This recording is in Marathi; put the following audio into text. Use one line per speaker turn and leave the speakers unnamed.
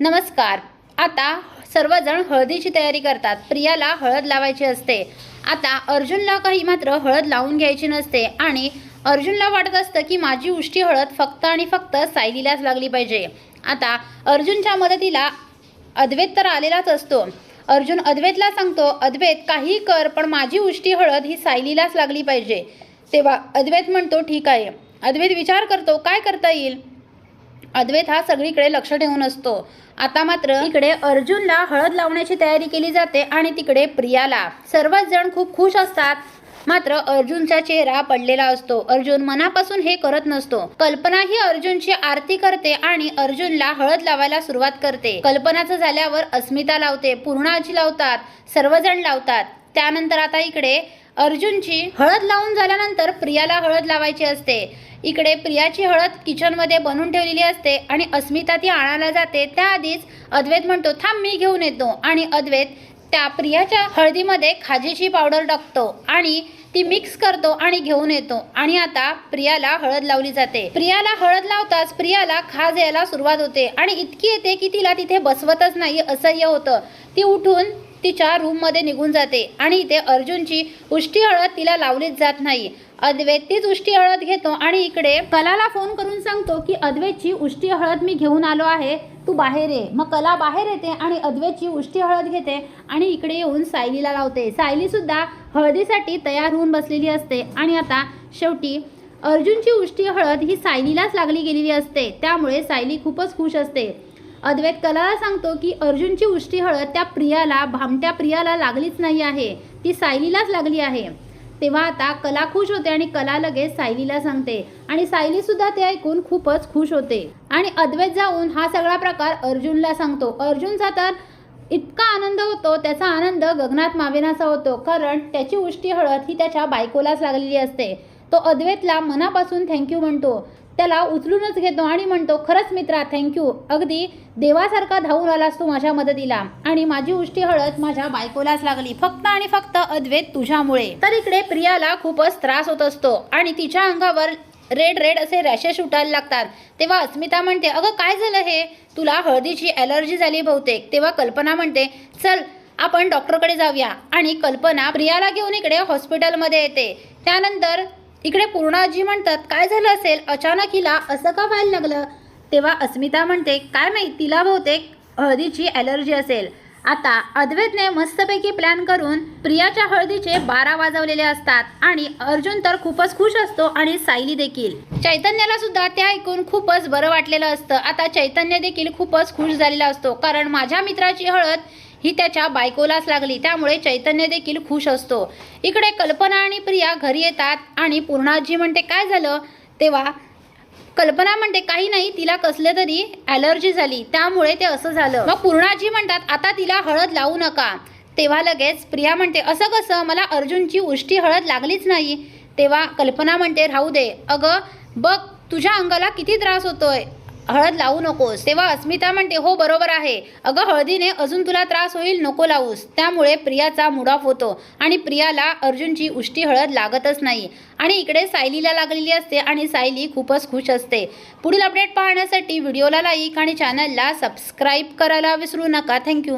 नमस्कार. आता सर्वजण हळदीची तयारी करतात. प्रियाला हळद लावायची असते. आता अर्जुनला काही मात्र हळद लावून घ्यायची नसते आणि अर्जुनला वाटत असतं की माझी उष्टी हळद फक्त आणि फक्त सायलीलाच लागली पाहिजे. आता अर्जुनच्या मदतीला अद्वैत तर आलेलाच असतो. अर्जुन अद्वैतला सांगतो अद्वैत काही कर पण माझी उष्टी हळद ही सायलीलाच लागली पाहिजे. तेव्हा अद्वैत म्हणतो ठीक आहे. अद्वैत विचार करतो काय करता येईल? अद्वैत हा सगळीकडे लक्ष ठेवून असतो. आता मात्र इकडे अर्जुनला हळद लावण्याची तयारी केली जाते आणि तिकडे प्रियाला. सर्वच जण खूप खुश असतात. मात्र अर्जुनचा चेहरा पडलेला असतो. अर्जुन मनापासून हे करत नसतो. कल्पना ही अर्जुनची आरती करते आणि अर्जुनला हळद लावायला सुरुवात करते. कल्पनाचं झाल्यावर अस्मिता लावते पूर्णाजी लावतात सर्वजण लावतात. त्यानंतर आता इकडे अर्जुनची हळद लावून झाल्यानंतर प्रियाला हळद लावायची असते. इकडे प्रियाची हळद किचनमध्ये बनवून ठेवलेली असते आणि अस्मिता ती आणायला जाते. त्याआधीच अद्वैत म्हणतो थांब मी घेऊन येतो. आणि अद्वैत त्या प्रियाच्या हळदीमध्ये खाजेची पावडर टाकतो आणि ती मिक्स करतो आणि घेऊन येतो. आणि आता प्रियाला हळद लावली जाते. प्रियाला हळद लावताच प्रियाला खाज यायला सुरुवात होते आणि इतकी येते की तिला तिथे बसवतच नाही असह्य होतं. ती उठून तिच्या रूममध्ये निघून जाते आणि इथे अर्जुनची उष्टी हळद तिला लावलीच जात नाही. अद्वैत तीच उष्टी हळद घेतो आणि इकडे कलाला फोन करून सांगतो की अद्वैतची उष्टी हळद मी घेऊन आलो आहे. तू बाहेर ये. मग कला बाहेर येते आणि अद्वैतची उष्टी हळद घेते आणि इकडे येऊन सायलीला लावते. सायलीसुद्धा हळदीसाठी तयार होऊन बसलेली असते आणि आता शेवटी अर्जुनची उष्टी हळद ही सायलीलाच लागली गेलेली असते. त्यामुळे सायली खूपच खुश असते. अद्वैत कलाला सांगतो की अर्जुनची उष्टी हळद त्या प्रियाला भामट्या प्रियाला लागलीच नाही आहे. ती सायलीलाच लागली आहे. तेव्हा आता कला खुश होते आणि कला लगेच सायलीला सांगते. आणि सायली सुद्धा ते ऐकून खूपच खुश होते. आणि अद्वैत जाऊन हा सगळा प्रकार अर्जुनला सांगतो. अर्जुनचा तर इतका आनंद होतो त्याचा आनंद गगनात मावेनासा होतो. कारण त्याची उष्टी हळद ही त्याच्या बायकोलाच लागलेली असते. तो अद्वैतला मनापासून थँक्यू म्हणतो. त्याला उचलूनच घेतो आणि म्हणतो खरंच मित्रा थँक्यू अगदी देवासारखा धावून आलास तू माझ्या मदतीला. आणि माझी उष्टी हळद माझ्या बायकोलाच लागली. फक्त आणि फक्त अद्वैत तुझ्यामुळे. तर इकडे प्रियाला खूपच त्रास होत असतो आणि तिच्या अंगावर रेड रेड असे रॅशेस उठायला लागतात. तेव्हा अस्मिता म्हणते अगं काय झालं हे? तुला हळदीची ॲलर्जी झाली बहुतेक. तेव्हा कल्पना म्हणते चल आपण डॉक्टरकडे जाऊया. आणि कल्पना प्रियाला घेऊन इकडे हॉस्पिटलमध्ये येते. त्यानंतर इकडे पूर्णाजी म्हणतात काय झालं असेल? अचानक हिला असं का व्हायला लागलं? तेव्हा अस्मिता म्हणते काय माहीत तिला बहुतेक हळदीची ॲलर्जी असेल. आता अद्वैतने मस्तपैकी प्लॅन करून प्रियाच्या हळदीचे बारा वाजवलेले असतात आणि अर्जुन तर खूपच खुश असतो आणि सायली देखील. चैतन्याला सुद्धा ते ऐकून खूपच बरं वाटलेलं असतं. आता चैतन्य देखील खूपच खुश झालेला असतो. कारण माझ्या मित्राची हळद ही त्याच्या बायकोलाच लागली. त्यामुळे चैतन्य देखील खुश असतो. इकडे कल्पना आणि प्रिया घरी येतात आणि पूर्णाजी म्हणते काय झालं? तेव्हा कल्पना म्हणते काही नाही तिला कसले तरी ॲलर्जी झाली. त्यामुळे ते असं झालं. मग पूर्णाजी म्हणतात आता तिला हळद लावू नका. तेव्हा लगेच प्रिया म्हणते असं कसं? मला अर्जुनची उष्टी हळद लागलीच नाही. तेव्हा कल्पना म्हणते राहू दे. अगं बघ तुझ्या अंगाला किती त्रास होतोय. हळद लावू नकोस. तेव्हा अस्मिता म्हणते हो बरोबर आहे. अगं हळदीने अजून तुला त्रास होईल नको लावूस. त्यामुळे प्रियाचा मूड ऑफ होतो आणि प्रियाला अर्जुनची उष्टी हळद लागतच नाही. आणि इकडे सायलीला लागलेली असते आणि सायली खूपच खुश असते. पुढील अपडेट पाहण्यासाठी व्हिडिओला लाईक आणि चॅनलला सबस्क्राईब करायला विसरू नका. थँक्यू